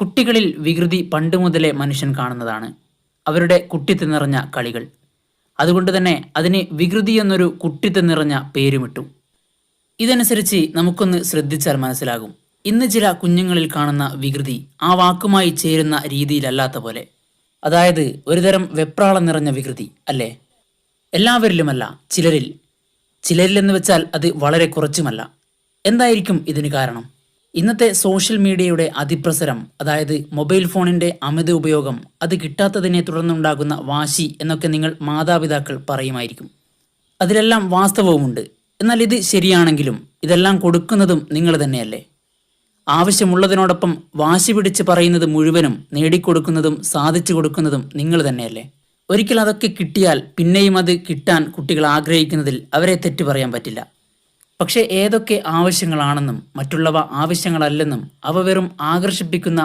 കുട്ടികളിൽ വികൃതി പണ്ട് മുതലേ മനുഷ്യൻ കാണുന്നതാണ്. അവരുടെ കുട്ടിത്ത് നിറഞ്ഞ കളികൾ. അതുകൊണ്ട് തന്നെ അതിന് വികൃതി എന്നൊരു കുട്ടിത്ത് നിറഞ്ഞ പേരുമിട്ടു. ഇതനുസരിച്ച് നമുക്കൊന്ന് ശ്രദ്ധിച്ചാൽ മനസ്സിലാകും. ഇന്ന് ചില കുഞ്ഞുങ്ങളിൽ കാണുന്ന വികൃതി ആ വാക്കുമായി ചേരുന്ന രീതിയിലല്ലാത്ത പോലെ. അതായത് ഒരുതരം വെപ്രാളം നിറഞ്ഞ വികൃതി അല്ലേ? എല്ലാവരിലുമല്ല ചിലരിൽ. ചിലരിലെന്ന് വെച്ചാൽ അത് വളരെ കുറച്ചുമല്ല. എന്തായിരിക്കും ഇതിന് കാരണം? ഇന്നത്തെ സോഷ്യൽ മീഡിയയുടെ അതിപ്രസരം അതായത് മൊബൈൽ ഫോണിന്റെ അമിത ഉപയോഗം അത് കിട്ടാത്തതിനെ തുടർന്നുണ്ടാകുന്ന വാശി എന്നൊക്കെ നിങ്ങൾ മാതാപിതാക്കൾ പറയുമായിരിക്കും. അതിലെല്ലാം വാസ്തവവുമുണ്ട്. എന്നാൽ ഇത് ശരിയാണെങ്കിലും ഇതെല്ലാം കൊടുക്കുന്നതും നിങ്ങൾ തന്നെയല്ലേ? ആവശ്യമുള്ളതിനോടൊപ്പം വാശി പിടിച്ച് പറയുന്നത് മുഴുവനും നേടിക്കൊടുക്കുന്നതും സാധിച്ചു കൊടുക്കുന്നതും നിങ്ങൾ തന്നെയല്ലേ? ഒരിക്കൽ അതൊക്കെ കിട്ടിയാൽ പിന്നെയും അത് കിട്ടാൻ കുട്ടികൾ ആഗ്രഹിക്കുന്നതിൽ അവരെ തെറ്റു പറയാൻ പറ്റില്ല. പക്ഷേ ഏതൊക്കെ ആവശ്യങ്ങളാണെന്നും മറ്റുള്ളവ ആവശ്യങ്ങളല്ലെന്നും അവ വെറും ആകർഷിപ്പിക്കുന്ന